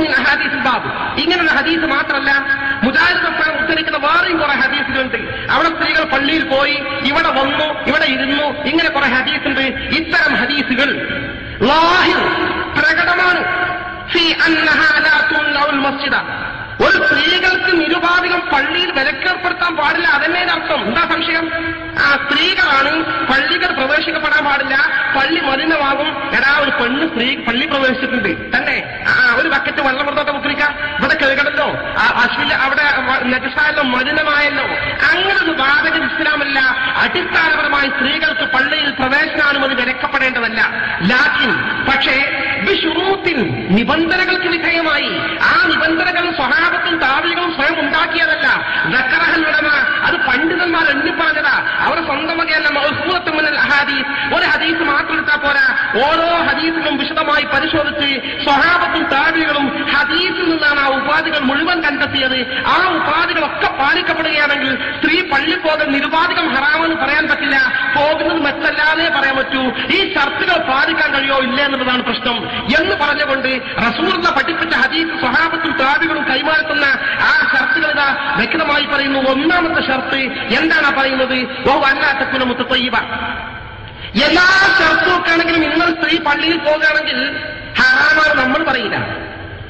മിൻ അഹാദീസിൽ ബാബ്. ഇങ്ങനെയുള്ള ഹദീസ് മാത്രമല്ല മുജാഹിദ് ഉദ്ധരിക്കുന്ന വേറെയും കുറെ ഹദീസുകളുണ്ട്. അവിടെ സ്ത്രീകൾ പള്ളിയിൽ പോയി ഇവിടെ വന്നു ഇവിടെ ഇരുന്നു ഇങ്ങനെ കുറെ ഹദീസുണ്ട്. ഇത്തരം ഹദീസുകൾ പ്രകടമാണ്. മസ്ജിദ. ഒരു സ്ത്രീകൾക്ക് നിരുപാധികം പള്ളിയിൽ വിലക്കേർപ്പെടുത്താൻ പാടില്ല അതന്നെ അർത്ഥം. എന്താ സംശയം? ആ സ്ത്രീകളാണ് പള്ളികൾ പ്രവേശിക്കപ്പെടാൻ പാടില്ല പള്ളി മലിനമാകും. എടാ ഒരു പെണ്ണ് സ്ത്രീ പള്ളി പ്രവേശിച്ചിട്ടുണ്ട്. തന്നെ ആ ആ അവിടെ നെജസായല്ലോ മലിനമായല്ലോ. അങ്ങനൊരു ബാധക ഇസ്ലാമല്ല. അടിസ്ഥാനപരമായി സ്ത്രീകൾക്ക് പള്ളിയിൽ പ്രവേശനാനുമതി വിലക്കപ്പെടേണ്ടതല്ല. ലാക്കിൻ പക്ഷേ ബിഷുറൂത്തിൻ നിബന്ധനകൾക്ക് വിധേയമായി. ആ നിബന്ധനകൾ സ്വഭാവത്തും താവികളും സ്വയം ഉണ്ടാക്കിയതല്ല. നക്കറഹലുടമ അത് പണ്ഡിതന്മാർ എണ്ണി പറഞ്ഞതാ അവർ സ്വന്തം വകയല്ല മുന്നിൽ ഹദീസ് ഒരു ഹദീസ് മാത്രം എടുത്താൽ പോരാ. ഓരോ ഹദീസിനും വിശദമായി പരിശോധിച്ച് സ്വഹാബത്തും ഉപാധികൾ മുഴുവൻ കണ്ടെത്തിയത് ആ ഉപാധികളൊക്കെ പാലിക്കപ്പെടുകയാണെങ്കിൽ സ്ത്രീ പള്ളി പോകൽ നിരുപാധികം ഹറാമെന്ന് പറയാൻ പറ്റില്ല. പോകുന്നത് മെച്ചല്ലാതെ പറയാൻ പറ്റൂ. ഈ ഷർത്തുകൾ പാലിക്കാൻ കഴിയോ ഇല്ല എന്നുള്ളതാണ് പ്രശ്നം. എന്ന് പറഞ്ഞുകൊണ്ട് റസൂറിനെ പഠിപ്പിച്ച ഹദീസ് സ്വഹാബത്തും താബികളും കൈമാറുന്ന ആ ഷർത്തുകൾ ഇതാ വ്യക്തമായി പറയുന്നു. ഒന്നാമത്തെ ഷർത്ത് എന്താണ് പറയുന്നത്? ഓ അല്ലാത്തക്കുന മുത്തയ്യവ എല്ലാ ഷർത്തും ഒക്കെ ആണെങ്കിലും ഇന്നലെ സ്ത്രീ പള്ളിയിൽ പോകുകയാണെങ്കിൽ ഹറാമാണ് നമ്മൾ പറയില്ല.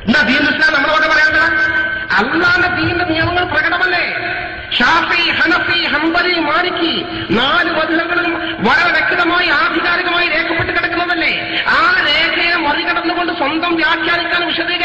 എന്നാ പറയാണ്ട അള്ളാന്റെ ദീന്റെ നിയമങ്ങൾ പ്രകടമല്ലേ? ഷാഫി ഹനഫി ഹംബലി മാലിക്കി നാല് മധുരങ്ങളും വളരെ വ്യക്തമായി ആധികാരികമായി രേഖപ്പെട്ട് കിടക്കുന്നതല്ലേ? ആ രേഖയെ മറികടന്നുകൊണ്ട് സ്വന്തം വ്യാഖ്യാനിക്കാൻ വിശദീകരിക്കാൻ